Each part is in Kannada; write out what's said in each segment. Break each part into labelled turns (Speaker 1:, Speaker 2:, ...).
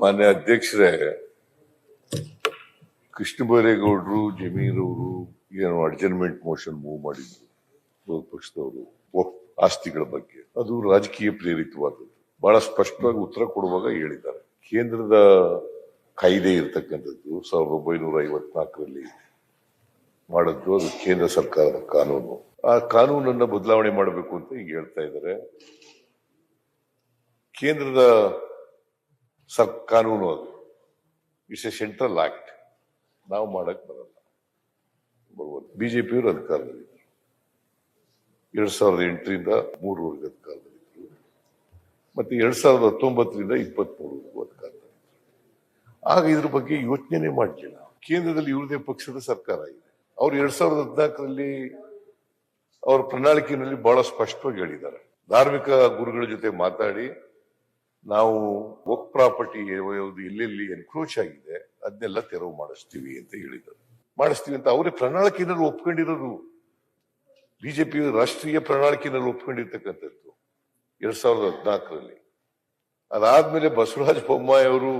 Speaker 1: ಮಾನ್ಯ ಅಧ್ಯಕ್ಷರೇ ಕೃಷ್ಣ ಬೈರೇಗೌಡರು ಅವರು ಏನು ಅಡ್ಜರ್ಮೆಂಟ್ ಮೋಷನ್ ಮೂವ್ ಮಾಡಿದ್ರು. ವಿರೋಧ ಪಕ್ಷದವರು ಆಸ್ತಿಗಳ ಬಗ್ಗೆ. ಅದು ರಾಜಕೀಯ ಪ್ರೇರಿತವಾದದ್ದು. ಬಹಳ ಸ್ಪಷ್ಟವಾಗಿ ಉತ್ತರ ಕೊಡುವಾಗ ಹೇಳಿದ್ದಾರೆ. ಕೇಂದ್ರದ ಕಾಯ್ದೆ ಇರತಕ್ಕಂಥದ್ದು ಸಾವಿರದ ಒಂಬೈನೂರ ಐವತ್ನಾಲ್ಕರಲ್ಲಿ ಮಾಡದ್ದು ಅದು ಕೇಂದ್ರ ಸರ್ಕಾರದ ಕಾನೂನು. ಆ ಕಾನೂನನ್ನ ಬದಲಾವಣೆ ಮಾಡಬೇಕು ಅಂತ ಹೇಳ್ತಾ ಇದ್ದಾರೆ. ಕೇಂದ್ರದ ಸರ್, ಕಾನೂನು ಅದು. ಇಟ್ಸ್ ಎ ಸೆಂಟ್ರಲ್ ಆಕ್ಟ್ ನಾವು ಮಾಡಕ್ ಬರಲ್ಲ. ಬರ್ಬೋದು ಬಿಜೆಪಿಯವರು ಅಧಿಕಾರದಲ್ಲಿ ಎರಡ್ ಸಾವಿರದ ಎಂಟರಿಂದ ಮೂರುವರೆಗೆ ಅಧಿಕಾರದಲ್ಲಿದ್ದರು. ಮತ್ತೆ ಎರಡ್ ಸಾವಿರದ ಹತ್ತೊಂಬತ್ತರಿಂದ ಇಪ್ಪತ್ಮೂರವರೆಗೂ ಅಧಿಕಾರದಲ್ಲಿದ್ದರು. ಆಗ ಇದ್ರ ಬಗ್ಗೆ ಯೋಚನೆ ಮಾಡಲಿಲ್ಲ. ಕೇಂದ್ರದಲ್ಲಿ ಇವ್ರದೇ ಪಕ್ಷದ ಸರ್ಕಾರ ಇದೆ. ಅವ್ರು ಎರಡ್ ಸಾವಿರದ ಹದಿನಾಲ್ಕರಲ್ಲಿ ಅವರ ಪ್ರಣಾಳಿಕೆಯಲ್ಲಿ ಬಹಳ ಸ್ಪಷ್ಟವಾಗಿ ಹೇಳಿದ್ದಾರೆ. ಧಾರ್ಮಿಕ ಗುರುಗಳ ಜೊತೆ ಮಾತಾಡಿ ನಾವು ಒಕ್ ಪ್ರಾಪರ್ಟಿ ಎಲ್ಲೆಲ್ಲಿ ಎನ್ಕ್ರೋಚ್ ಆಗಿದೆ, ಅದನ್ನೆಲ್ಲ ತೆರವು ಮಾಡಿಸ್ತೀವಿ ಅಂತ ಹೇಳಿದ್ದಾರೆ ಮಾಡಿಸ್ತೀವಿ ಅಂತ ಅವರೇ ಪ್ರಣಾಳಿಕೆನಲ್ಲಿ ಒಪ್ಕೊಂಡಿರೋದು. ಬಿಜೆಪಿ ರಾಷ್ಟ್ರೀಯ ಪ್ರಣಾಳಿಕೆನಲ್ಲಿ ಒಪ್ಕೊಂಡಿರ್ತಕ್ಕಂಥದ್ದು ಎರಡ್ ಸಾವಿರದ ಹದಿನಾಲ್ಕರಲ್ಲಿ. ಅದಾದ್ಮೇಲೆ ಬಸವರಾಜ ಬೊಮ್ಮಾಯಿ ಅವರು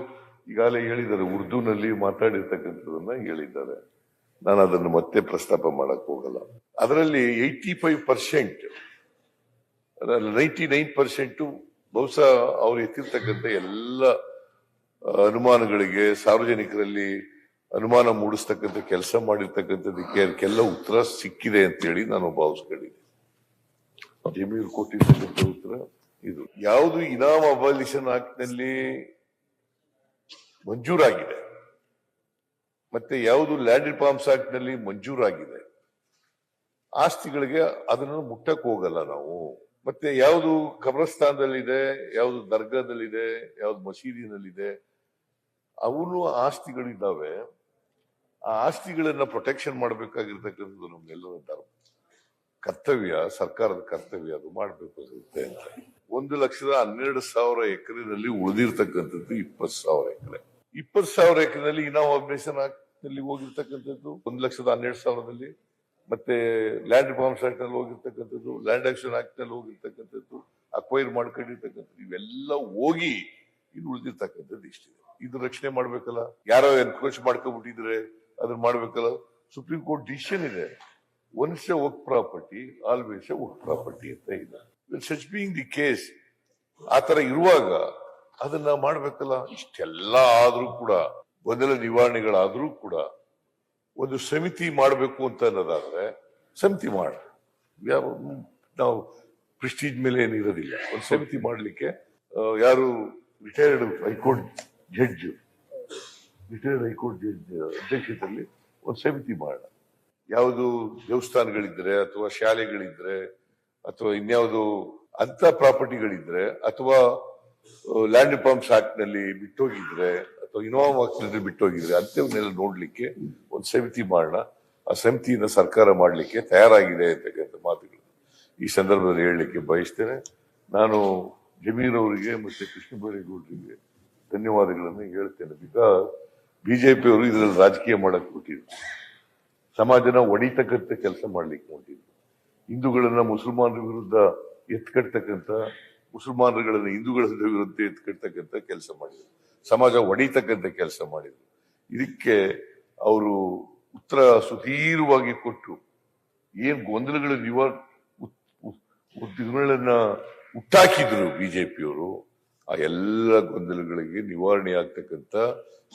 Speaker 1: ಈಗಾಗಲೇ ಹೇಳಿದ್ದಾರೆ, ಉರ್ದುನಲ್ಲಿ ಮಾತಾಡಿರ್ತಕ್ಕಂಥದನ್ನ ಹೇಳಿದ್ದಾರೆ. ನಾನು ಅದನ್ನು ಮತ್ತೆ ಪ್ರಸ್ತಾಪ ಮಾಡಕ್ ಹೋಗಲ್ಲ. ಅದರಲ್ಲಿ eighty five percent ninety nine percent ಬಹುಶಃ ಅವ್ರು ಎತ್ತಿರ್ತಕ್ಕಂಥ ಎಲ್ಲ ಅನುಮಾನಗಳಿಗೆ ಸಾರ್ವಜನಿಕರಲ್ಲಿ ಅನುಮಾನ ಮೂಡಿಸ್ತಕ್ಕಂಥ ಕೆಲಸ ಮಾಡಿರ್ತಕ್ಕಂಥದಕ್ಕೆ ಅದಕ್ಕೆಲ್ಲ ಉತ್ತರ ಸಿಕ್ಕಿದೆ ಅಂತೇಳಿ ನಾನು ಭಾವಿಸ್ಕೊಂಡಿದ್ದೆ ಜಮೀರ್ ಕೊಟ್ಟಿರ್ತಕ್ಕಂಥ ಉತ್ತರ ಇದು. ಯಾವುದು ಇನಾಮ್ ಅಬಾಲಿಷನ್ ಆಕ್ಟ್ನಲ್ಲಿ ಮಂಜೂರಾಗಿದೆ, ಮತ್ತೆ ಯಾವುದು ಲ್ಯಾಂಡ್ ರಿಫಾರ್ಮ್ಸ್ ಆಕ್ಟ್ನಲ್ಲಿ ಮಂಜೂರಾಗಿದೆ, ಆಸ್ತಿಗಳಿಗೆ ಅದನ್ನು ಮುಟ್ಟಕ್ಕೆ ಹೋಗಲ್ಲ ನಾವು. ಮತ್ತೆ ಯಾವುದು ಕಬ್ರಸ್ತಾನದಲ್ಲಿದೆ ಯಾವುದು ದರ್ಗಾದಲ್ಲಿದೆ, ಯಾವ್ದು ಮಸೀದಿನಲ್ಲಿದೆ, ಅವನು ಆಸ್ತಿಗಳಿದ್ದಾವೆ. ಆ ಆಸ್ತಿಗಳನ್ನ ಪ್ರೊಟೆಕ್ಷನ್ ಮಾಡ್ಬೇಕಾಗಿರ್ತಕ್ಕಂಥದ್ದು ನಮ್ಗೆಲ್ಲರ ಧರ್ಮ. ಕರ್ತವ್ಯ, ಸರ್ಕಾರದ ಕರ್ತವ್ಯ, ಅದು ಮಾಡಬೇಕು ಅಂತ ಒಂದು ಲಕ್ಷದ ಹನ್ನೆರಡು ಸಾವಿರ ಎಕರೆನಲ್ಲಿ ಉಳಿದಿರ್ತಕ್ಕಂಥದ್ದು ಇಪ್ಪತ್ತು ಸಾವಿರ ಎಕರೆ. ಇಪ್ಪತ್ತು ಸಾವಿರ ಎಕರೆನಲ್ಲಿ ಇನಾಮ್ನಲ್ಲಿ ಹೋಗಿರ್ತಕ್ಕಂಥದ್ದು ಒಂದು ಲಕ್ಷದ ಹನ್ನೆರಡು ಸಾವಿರದಲ್ಲಿ. ಮತ್ತೆ ಲ್ಯಾಂಡ್ ರಿಫಾರ್ಮ್ಸ್ ಆಕ್ಟ್ನಲ್ಲಿ ಹೋಗಿರ್ತಕ್ಕಂಥದ್ದು ಲ್ಯಾಂಡ್ ಆಕ್ಷನ್ ಆಕ್ಟ್ನಲ್ಲಿ ಹೋಗಿರ್ತಕ್ಕಂಥದ್ದು ಅಕ್ವೈರ್ ಮಾಡ್ಕೊಂಡಿರ್ತಕ್ಕಂಥದ್ದು, ಇವೆಲ್ಲ ಹೋಗಿ ಇನ್ನು ಉಳಿದಿರ್ತಕ್ಕಂಥದ್ದು ಇಷ್ಟಿದೆ. ಇದು ರಕ್ಷಣೆ ಮಾಡ್ಬೇಕಲ್ಲ? ಯಾರೋ ಎನ್ಕ್ರೋಚ್ ಮಾಡ್ಕೊಂಡ್ಬಿಟ್ಟಿದ್ರೆ ಅದನ್ನ ಮಾಡ್ಬೇಕಲ್ಲ? ಸುಪ್ರೀಂ ಕೋರ್ಟ್ ಡಿಸಿಷನ್ ಇದೆ. ಒನ್ಸ್ ಎ ವರ್ಕ್ ಪ್ರಾಪರ್ಟಿ ಆಲ್ವೇಸ್ ಎ ವರ್ಕ್ ಪ್ರಾಪರ್ಟಿ ಅಂತ ಇದೆ. ಸಚ್ ಬೀಂಗ್ ದಿ ಕೇಸ್ ಆ ತರ ಇರುವಾಗ ಅದನ್ನ ಮಾಡ್ಬೇಕಲ್ಲ? ಇಷ್ಟೆಲ್ಲ ಆದ್ರೂ ಕೂಡ, ಗೊಂದಲ ನಿವಾರಣೆಗಳಾದ್ರೂ ಕೂಡ ಒಂದು ಸಮಿತಿ ಮಾಡಬೇಕು ಅಂತ ಅನ್ನೋದಾದ್ರೆ ಸಮಿತಿ ಮಾಡ. ನಾವು ಪ್ರಿಸ್ಟೀಜ್ ಮೇಲೆ ಏನಿರೋದಿಲ್ಲ ಒಂದು ಸಮಿತಿ ಮಾಡಲಿಕ್ಕೆ ಯಾರು retired high court judge retired high court judge ಅಧ್ಯಕ್ಷತೆಯಲ್ಲಿ ಒಂದು ಸಮಿತಿ ಮಾಡೋಣ ಯಾವುದು ದೇವಸ್ಥಾನಗಳಿದ್ರೆ ಅಥವಾ ಶಾಲೆಗಳಿದ್ರೆ ಅಥವಾ ಇನ್ಯಾವುದು ಅಂತ ಪ್ರಾಪರ್ಟಿಗಳಿದ್ರೆ ಅಥವಾ ಲ್ಯಾಂಡ್ ಪಂಪ್ಸ್ ಆಕ್ಟ್ನಲ್ಲಿ ಬಿಟ್ಟೋಗಿದ್ರೆ ಇನೋವಾ ಆಕ್ಟ್ ಬಿಟ್ಟು ಹೋಗಿದ್ರೆ ಅಂತವನ್ನೆಲ್ಲ ನೋಡ್ಲಿಕ್ಕೆ ಒಂದು ಸಮಿತಿ ಮಾಡೋಣ ಆ ಸಮಿತಿಯಿಂದ ಸರ್ಕಾರ ಮಾಡಲಿಕ್ಕೆ ತಯಾರಾಗಿದೆ ಅಂತಕ್ಕಂಥ ಮಾತುಗಳು. ಈ ಸಂದರ್ಭದಲ್ಲಿ ಹೇಳಲಿಕ್ಕೆ ಬಯಸ್ತೇನೆ. ನಾನು ಜಮೀರ್ ಅವರಿಗೆ ಮತ್ತೆ ಕೃಷ್ಣ ಬೈರೇಗೌಡರಿಗೆ ಧನ್ಯವಾದಗಳನ್ನು ಹೇಳ್ತೇನೆ. ಬಿಕಾಸ್ ಬಿಜೆಪಿ ಅವರು ಇದರಲ್ಲಿ ರಾಜಕೀಯ ಮಾಡಕ್ಕೆ ಕೊಟ್ಟಿದ್ರು ಸಮಾಜನ ಒಡಿತಕ್ಕಂಥ ಕೆಲಸ ಮಾಡ್ಲಿಕ್ಕೆ ಹೋಗಿದ್ರು ಹಿಂದೂಗಳನ್ನ ಮುಸಲ್ಮಾನರ ವಿರುದ್ಧ ಎತ್ಕಟ್ತಕ್ಕಂಥ ಮುಸಲ್ಮಾನರುಗಳನ್ನ ಹಿಂದೂಗಳ ವಿರುದ್ಧ ಎತ್ಕಟ್ತಕ್ಕಂಥ ಕೆಲಸ ಮಾಡಿದ್ರು. ಸಮಾಜ ಒಡೀತಕ್ಕಂಥ ಕೆಲಸ ಮಾಡಿದ್ರು. ಇದಕ್ಕೆ ಅವರು ಉತ್ತರ ಸುದೀರ್ಘವಾಗಿ ಕೊಟ್ಟು ಏನ್ ಗೊಂದಲಗಳ ನಿವಾರ ಉದ್ಯಮಗಳನ್ನ ಹುಟ್ಟಾಕಿದ್ರು ಬಿಜೆಪಿಯವರು, ಆ ಎಲ್ಲ ಗೊಂದಲಗಳಿಗೆ ನಿವಾರಣೆ ಆಗ್ತಕ್ಕಂಥ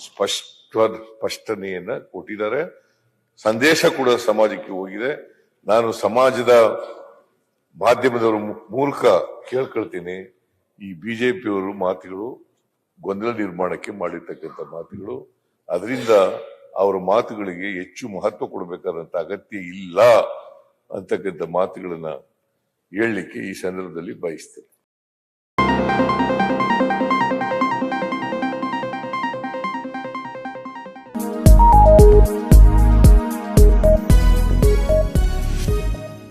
Speaker 1: ಸ್ಪಷ್ಟ ಸ್ಪಷ್ಟನೆಯನ್ನ ಕೊಟ್ಟಿದ್ದಾರೆ. ಸಂದೇಶ ಕೂಡ ಸಮಾಜಕ್ಕೆ ಹೋಗಿದೆ. ನಾನು ಸಮಾಜದ ಮಾಧ್ಯಮದವರ ಮೂಲಕ ಕೇಳ್ಕೊಳ್ತೀನಿ ಈ ಬಿಜೆಪಿಯವರು ಮಾತುಗಳು. ಗೊಂದಲ ನಿರ್ಮಾಣಕ್ಕೆ ಮಾಡಿರ್ತಕ್ಕಂಥ ಮಾತುಗಳು. ಅದರಿಂದ ಅವರ ಮಾತುಗಳಿಗೆ ಹೆಚ್ಚು ಮಹತ್ವ ಕೊಡಬೇಕಾದಂತ ಅಗತ್ಯ ಇಲ್ಲ ಅಂತಕ್ಕಂಥ ಮಾತುಗಳನ್ನ ಹೇಳಲಿಕ್ಕೆ ಈ ಸಂದರ್ಭದಲ್ಲಿ ಬಯಸ್ತೇನೆ.